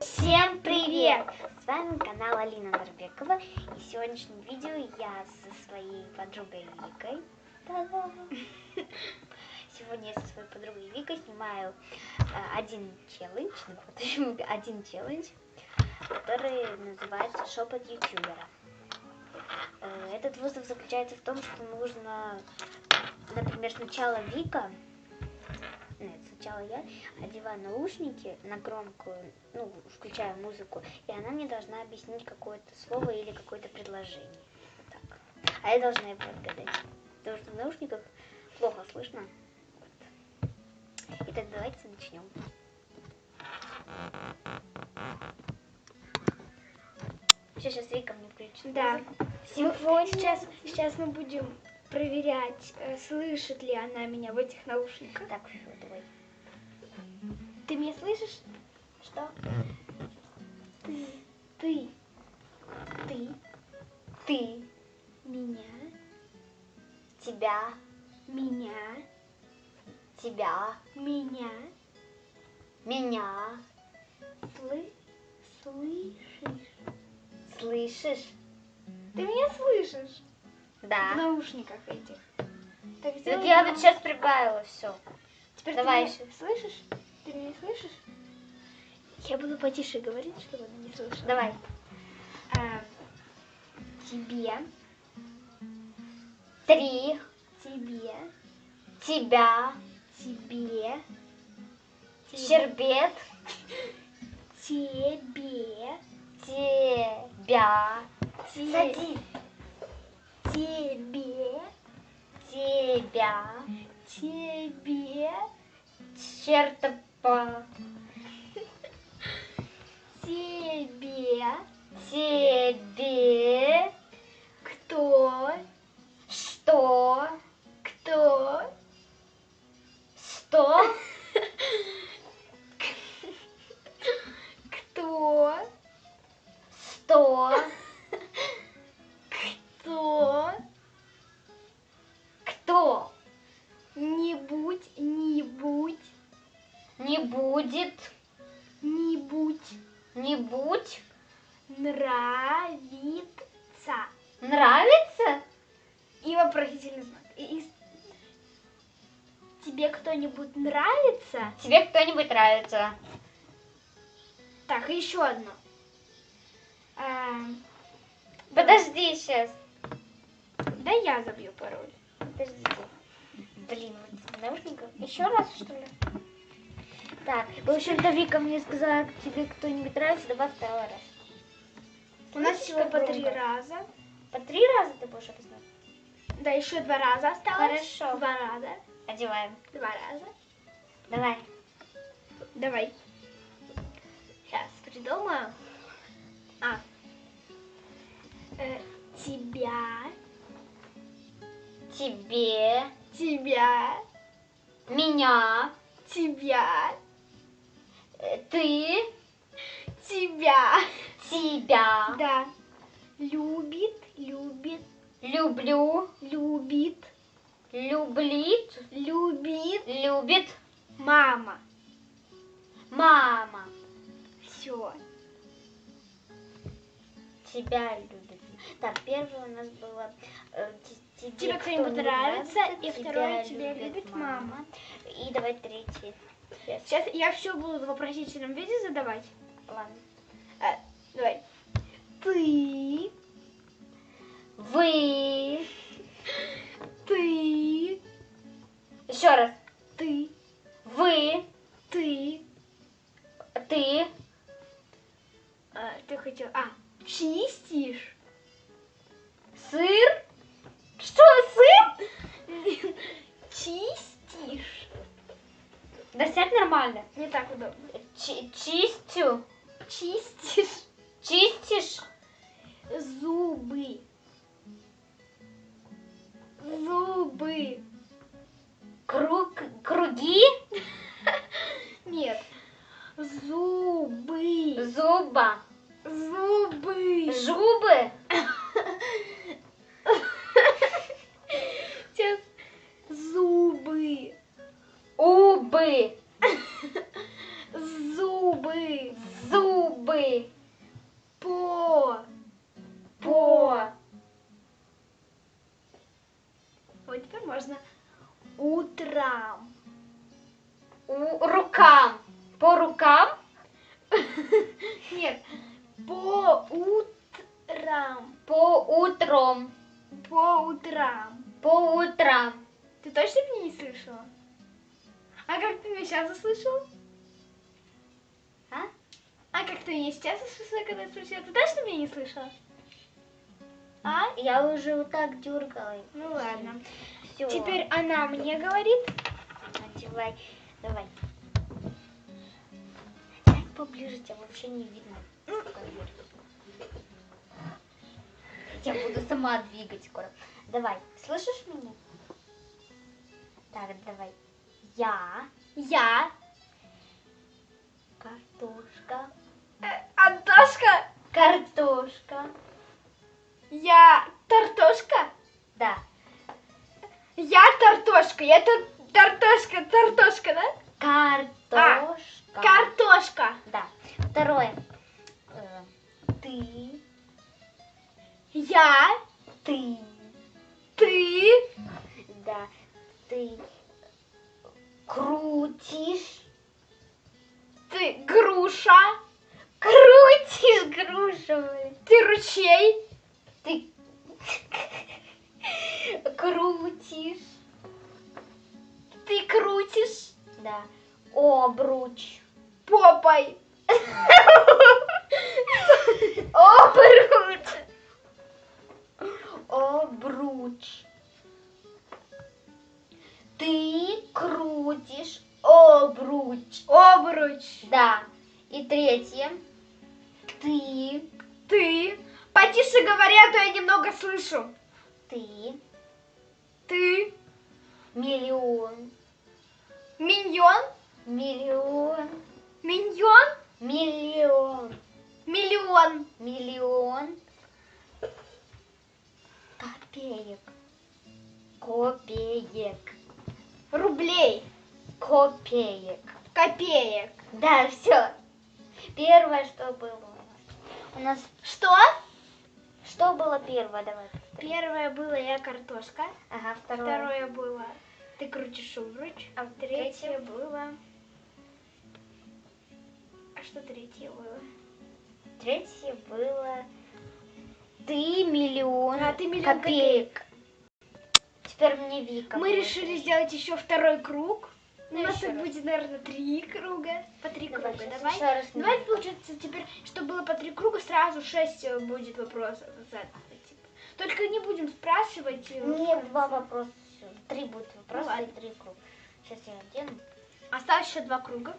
Всем привет! С вами канал Алина Нарбекова. И в сегодняшнем видео я со своей подругой Викой. Сегодня я со своей подругой Викой снимаю э, один челлендж, ну, вот, один челлендж, который называется «Шепот ютубера». Э, Этот вызов заключается в том, что нужно, например, сначала Вика, нет, сначала я одеваю наушники на громкую, ну, включаю музыку, и она мне должна объяснить какое-то слово или какое-то предложение. Вот так. А я должна его отгадать. Потому что в наушниках плохо слышно. Вот. Итак, давайте начнем. Сейчас, сейчас Вика мне включит. Да. Мы, вот сейчас, сейчас мы будем проверять, э, слышит ли она меня в этих наушниках. Так, давай. Ты меня слышишь? Что? Ты, ты, ты, Ты, меня, тебя, меня, тебя, меня, меня, сlı, слышишь? слышишь? Ты меня слышишь в Да. наушниках этих? Так, Так я тут сейчас прибавила все. Теперь давай ты еще. слышишь? Ты меня слышишь? Я буду потише говорить, чтобы она не слышала. Давай. А, тебе, Три, тебе, тебя, тебе, тебе, щербет, тебе, тебя, те- садись, тебе, тебя, тебе, чертопа, тебе, тебе, кто, нравится. нравится, И вопросительный знак. И, и- Тебе кто-нибудь нравится? тебе кто-нибудь нравится. Так, еще одно. Эм, Подожди сейчас. да я забью пароль. Подождите. Блин, вот наушников. Еще раз, что ли? Так, в общем-то, Вика мне сказала, тебе кто-нибудь нравится, давай второй раз. У нас всего как по три раза. По три раза ты будешь объяснять? Да, еще два раза осталось. Хорошо. Два раза. Одеваем. Два раза. Давай. Давай. Сейчас придумаю. А. Э, тебя. Тебе, Тебя. меня, Тебя. э, ты, Тебя. Тебя. Да. Любит, любит, Люблю, любит, люблит, любит любит мама. мама. Все. Тебя любит. Так, первое у нас было э, те- тебе, Тебе кто-нибудь нравится, и второе тебя любит И давай третий. Сейчас. Сейчас я все буду в вопросительном виде задавать. Ладно. Давай. Ты, Вы. ты, Еще раз. ты, Вы. ты. Ты. А, ты хотел. А, чистишь. Сыр. Что, сыр? Чистишь. Да сядь нормально. Не так удобно. Чи- чистю. Чистишь Чистишь. зубы. Зубы. Можно. Утром. У, рукам. По рукам. Нет. По утрам. По утром. По утрам. По утрам. Ты точно меня не слышала? А как ты меня сейчас услышал? А? А как ты меня сейчас услышала, когда я спросила? Ты точно меня не слышала? А? Я уже вот так дергала. Ну ладно. Всё. Теперь она мне говорит. Надевай. Давай. Сядь поближе, тебя вообще не видно. Я буду сама двигать скоро. Давай, слышишь меня? Так, давай. Я Я. картошка. Э, Антошка. Картошка. Я тартошка. Да. Я тартошка. Я тар- тартошка. Тартошка, да? Картошка. Картошка. Да. Второе. Э, Ты. Я. Ты. Ты. Да. Ты крутишь. Ты груша. Крутишь грушу. Ты ручей. Ты крутишь. Ты крутишь Да. Обруч. попой. Обруч. Обруч. Ты крутишь обруч. Обруч. Да. И третье. Ты, Ты. Потише говори, а то я немного слышу. ты, Ты. миллион, Миньон. миллион, Миньон. миллион, Миллион. миллион копеек, копеек, Рублей. копеек. Копеек. Да, все. Первое, что было у нас. У нас Что? Что было первое? Давай. Первое было я картошка. Ага, второе. Второе было ты крутишь обруч. А третье было... А что третье было? Третье было ты миллион, А, ты миллион копеек. Теперь мне Вика. Мы решили сделать еще второй круг. У Ну, нас еще их раз. будет, наверное, три круга. По три Давай, круга. сейчас Давай. еще раз Давай, мне. получается, теперь, чтобы было по три круга, сразу шесть э, будет вопросов типа. Только не будем спрашивать. э, Нет, два вопроса. Три будет вопроса ладно. и три круга. Сейчас я одену. Осталось еще два круга.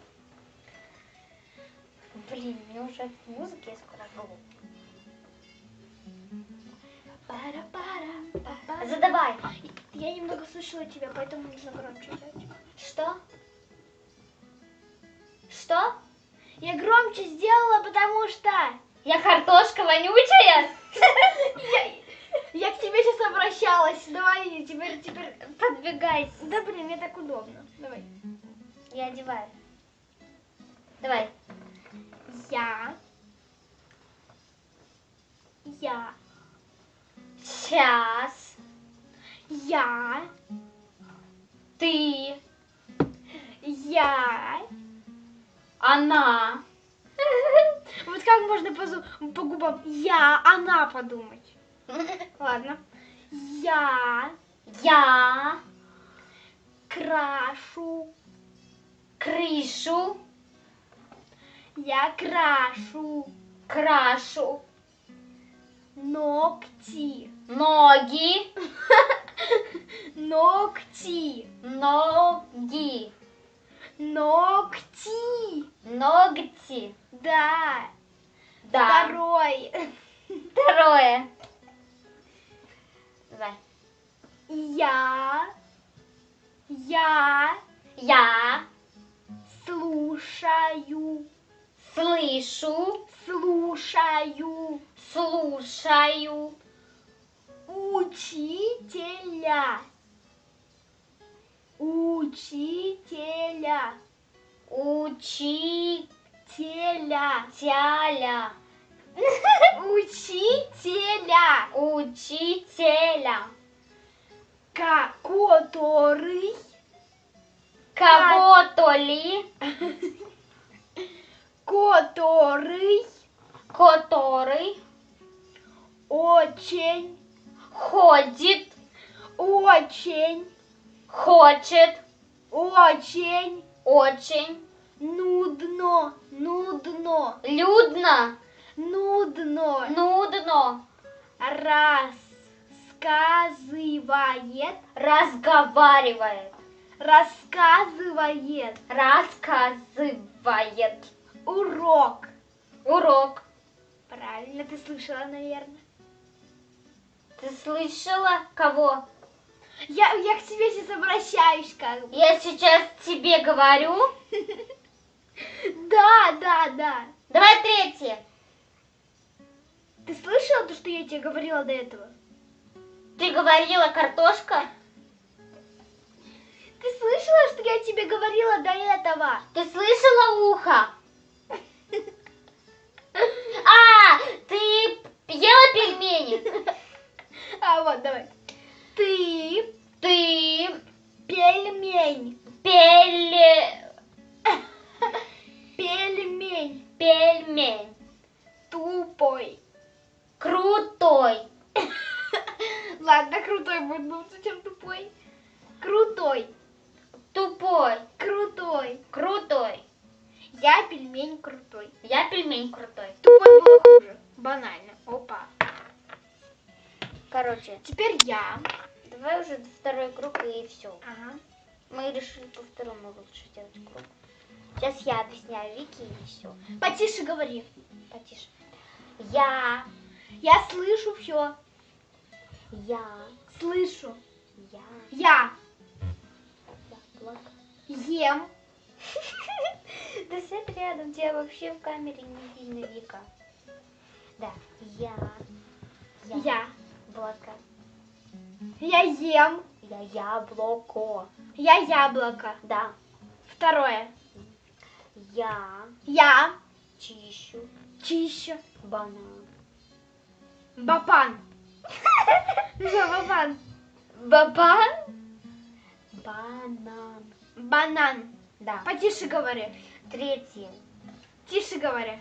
Блин, мне уже от музыки я скоро голубь. Пара-пара-па-па. Задавай. Я немного слышала тебя, поэтому нужно громче взять. Что? Что? Я громче сделала, потому что Я картошка вонючая? я к тебе сейчас обращалась. Давай, теперь, теперь. Подвигайся. Да блин, мне так удобно. Давай. Я одеваю. Давай. Я. Я. Сейчас. Я. Ты. Я. Она. Вот как можно по, по губам я, она подумать? Ладно. Я Я. крашу. Крышу. Я крашу Крашу. ногти. Ноги. Ногти. Ноги. Ногти. Ногти. Да. Да. Второй. Второе. Давай. Я. Я Я слушаю. слышу, Слушаю. слушаю Учителя. Учителя. учителя. Тяля. Учителя. Учителя. Который. Кого-то ли, Который. который Очень. ходит, Очень. Хочет, Очень. очень, Нудно. Нудно. людно, Нудно. нудно, Рассказывает. разговаривает, Рассказывает. рассказывает. Урок. Урок. Правильно, ты слышала, наверное. Ты слышала кого? Я, я к тебе сейчас обращаюсь, как бы. Я сейчас тебе говорю. Да, да, да. Давай третье. Ты слышала то, что я тебе говорила до этого? Ты говорила картошка? Ты слышала, что я тебе говорила до этого? Ты слышала ухо? А, ты ела пельмени? А вот, давай. Ты Ты пельмень. пеле... Пельмень. пельмень. Тупой. Крутой. Ладно, крутой будет, лучше, чем тупой. Крутой. Тупой. Крутой. Крутой. Я пельмень крутой. Я пельмень крутой. Тупой было хуже. Банально. Опа. Короче, Теперь я. давай уже второй круг и все. Ага. Мы решили по второму лучше делать круг. Сейчас я объясняю Вики и все. Потише говори. Потише. Я, Я слышу все. я, Слышу. я, Я яблоко. ем. Да сядь рядом, тебя вообще в камере не видно, Вика. Да, я, Я. яблоко. Я ем. Я яблоко. Я яблоко. Да, Второе. я Я чищу чищу. банан. Бабан. Что, бабан? Бабан? Банан. Банан. Да. Потише говори. Третье. Тише говори.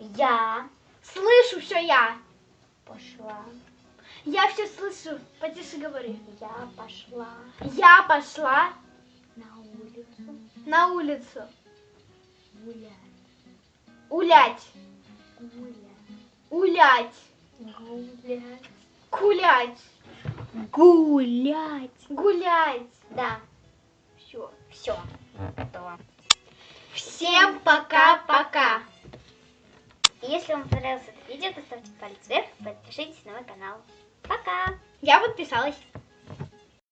Я Слышу все я. пошла. Я все слышу. Потише говори. Я пошла Я пошла на улицу на улицу гулять. улять. Гулять. Улять. Гулять. Кулять. Гулять. Гулять. Да, Все. все. Готово. Всем пока-пока. Если вам понравилось это видео, то ставьте палец вверх, подпишитесь на мой канал. Пока! Я подписалась.